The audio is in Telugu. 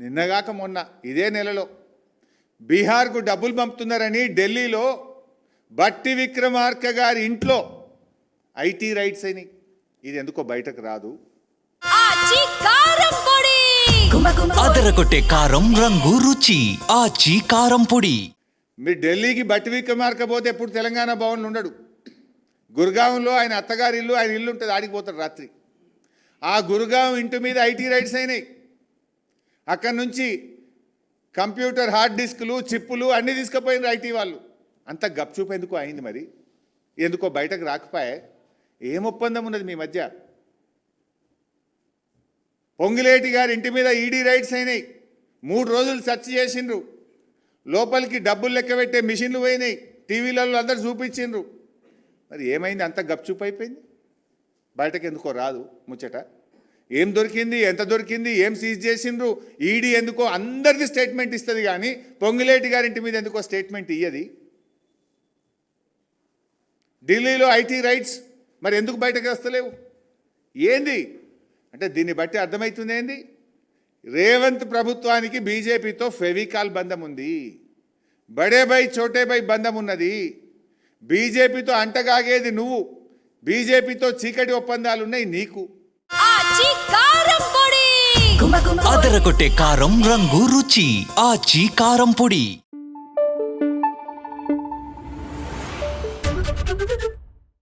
నిన్నగాక మొన్న ఇదే నెలలో బీహార్కు డబ్బులు పంపుతున్నారని ఢిల్లీలో బట్టి విక్రమార్క గారి ఇంట్లో ఐటీ రైట్స్ అయినాయి. ఇది ఎందుకో బయటకు రాదు. అదరగొట్టే కారం రంగు రుచి. ఆచి కారం పొడి. మీరు ఢిల్లీకి బట్టి విక్రమార్క పోతే ఎప్పుడు తెలంగాణ భవన్లో ఉండడు. గురుగాంలో ఆయన అత్తగారి ఇల్లు ఆయన ఇల్లు ఉంటుంది ఆడికి పోతాడు రాత్రి. ఆ గురుగాం ఇంటి మీద ఐటీ రైట్స్ అయినాయి. అక్కడి నుంచి కంప్యూటర్ హార్డ్ డిస్క్లు చిప్పులు అన్నీ తీసుకుపోయింది ఐటీ వాళ్ళు. అంత గప్చూప్ ఎందుకు అయింది మరి? ఎందుకో బయటకు రాకపోయే? ఏం ఒప్పందం ఉన్నది మీ మధ్య? పొంగిలేటి గారి ఇంటి మీద ఈడీ రైడ్స్ అయినాయి. మూడు రోజులు సెర్చ్ చేసిండ్రు. లోపలికి డబ్బులు లెక్క పెట్టే మిషన్లు పోయినాయి. టీవీలలో అందరు చూపించిండ్రు. మరి ఏమైంది? అంత గప్చుప్ అయిపోయింది? బయటకు ఎందుకో రాదు ముచ్చట. ఏం దొరికింది ఎంత దొరికింది ఏం సీజ్ చేసిండ్రు ఈడీ ఎందుకో అందరిది స్టేట్మెంట్ ఇస్తుంది కానీ పొంగిలేటి గారింటి మీద ఎందుకో స్టేట్మెంట్ ఇయ్యది. ఢిల్లీలో ఐటీ రైట్స్ మరి ఎందుకు బయటకు వస్తలేవు? ఏంది? అంటే దీన్ని బట్టి అర్థమవుతుంది ఏంది? రేవంత్ ప్రభుత్వానికి బీజేపీతో ఫెవికాల్ బంధం ఉంది. బడేబై చోటేబై బంధం ఉన్నది. బీజేపీతో అంటగాగేది నువ్వు. బీజేపీతో చీకటి ఒప్పందాలు ఉన్నాయి నీకు. ಅದರಕೊಟ್ಟೆ ಕಾರಂ ರಂಗು ರುಚಿ ಆಚಿ ಕಾರಂ ಪುಡಿ